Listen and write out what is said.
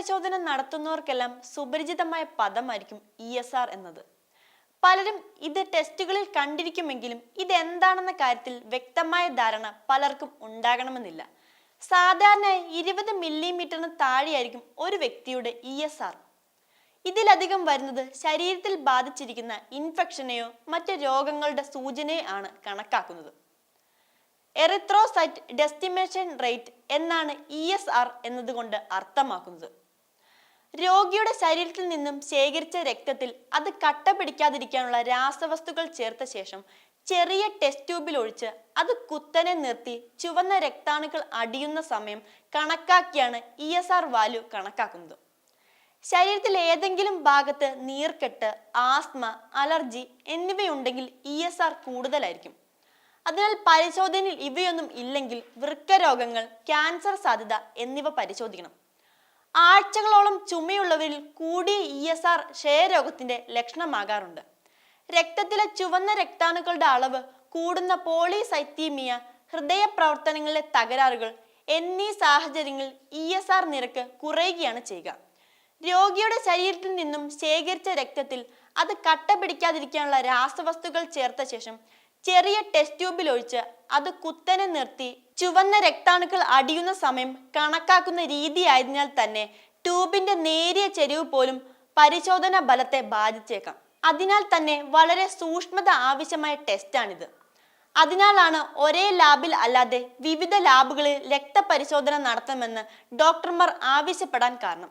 രക്തപരിശോധന നടത്തുന്നവർക്കെല്ലാം സുപരിചിതമായ പദമായിരിക്കും E S R എന്നത്. പലരും ഇത് ടെസ്റ്റുകളിൽ കണ്ടിരിക്കുമെങ്കിലും ഇതെന്താണെന്ന കാര്യത്തിൽ വ്യക്തമായ ധാരണ പലർക്കും ഉണ്ടാകണമെന്നില്ല. സാധാരണ ഇരുപത് മില്ലിമീറ്ററിന് താഴെയായിരിക്കും ഒരു വ്യക്തിയുടെ ഇ എസ് ആർ ഇതിലധികം വരുന്നത് ശരീരത്തിൽ ബാധിച്ചിരിക്കുന്ന ഇൻഫെക്ഷനെയോ മറ്റ് രോഗങ്ങളുടെ സൂചനയോ ആണ് കണക്കാക്കുന്നത്. എറിത്രോസൈറ്റ് ഡെസ്റ്റിമേഷൻ റേറ്റ് എന്നാണ് ഇ എസ് ആർ എന്നതുകൊണ്ട് അർത്ഥമാക്കുന്നത്. രോഗിയുടെ ശരീരത്തിൽ നിന്നും ശേഖരിച്ച രക്തത്തിൽ അത് കട്ട പിടിക്കാതിരിക്കാനുള്ള രാസവസ്തുക്കൾ ചേർത്ത ശേഷം ചെറിയ ടെസ്റ്റ് ട്യൂബിൽ ഒഴിച്ച് അത് കുത്തനെ നിർത്തി ചുവന്ന രക്താണുക്കൾ അടിയുന്ന സമയം കണക്കാക്കിയാണ് ഇ എസ് ആർ വാല്യൂ കണക്കാക്കുന്നത്. ശരീരത്തിൽ ഏതെങ്കിലും ഭാഗത്ത് നീർക്കെട്ട് ആസ്മ അലർജി എന്നിവയുണ്ടെങ്കിൽ ഇ എസ് ആർ കൂടുതലായിരിക്കും. അതിനാൽ പരിശോധനയിൽ ഇവയൊന്നും ഇല്ലെങ്കിൽ വൃക്ക രോഗങ്ങൾ ക്യാൻസർ സാധ്യത എന്നിവ പരിശോധിക്കണം. ആഴ്ചകളോളം ചുമയുള്ളവരിൽ കൂടിയ ഇ എസ് ആർ ക്ഷയരോഗത്തിന്റെ ലക്ഷണമാകാറുണ്ട്. രക്തത്തിലെ ചുവന്ന രക്താണുക്കളുടെ അളവ് കൂടുന്ന പോളിസൈത്തീമിയ ഹൃദയ പ്രവർത്തനങ്ങളിലെ തകരാറുകൾ എന്നീ സാഹചര്യങ്ങളിൽ ഇ എസ് ആർ നിരക്ക് കുറയുകയാണ് ചെയ്യുക. രോഗിയുടെ ശരീരത്തിൽ നിന്നും ശേഖരിച്ച രക്തത്തിൽ അത് കട്ട പിടിക്കാതിരിക്കാനുള്ള രാസവസ്തുക്കൾ ചേർത്ത ശേഷം ചെറിയ ടെസ്റ്റ് ട്യൂബിൽ ഒഴിച്ച് അത് കുത്തനെ നിർത്തി ചുവന്ന രക്താണുക്കൾ അടിയുന്ന സമയം കണക്കാക്കുന്ന രീതി ആയതിനാൽ തന്നെ ട്യൂബിന്റെ നേരിയ ചെരിവ് പോലും പരിശോധന ബലത്തെ ബാധിച്ചേക്കാം. അതിനാൽ തന്നെ വളരെ സൂക്ഷ്മത ആവശ്യമായ ടെസ്റ്റാണിത് അതിനാലാണ് ഒരേ ലാബിൽ അല്ലാതെ വിവിധ ലാബുകളിൽ രക്തപരിശോധന നടത്തണമെന്ന് ഡോക്ടർമാർ ആവശ്യപ്പെടാൻ കാരണം.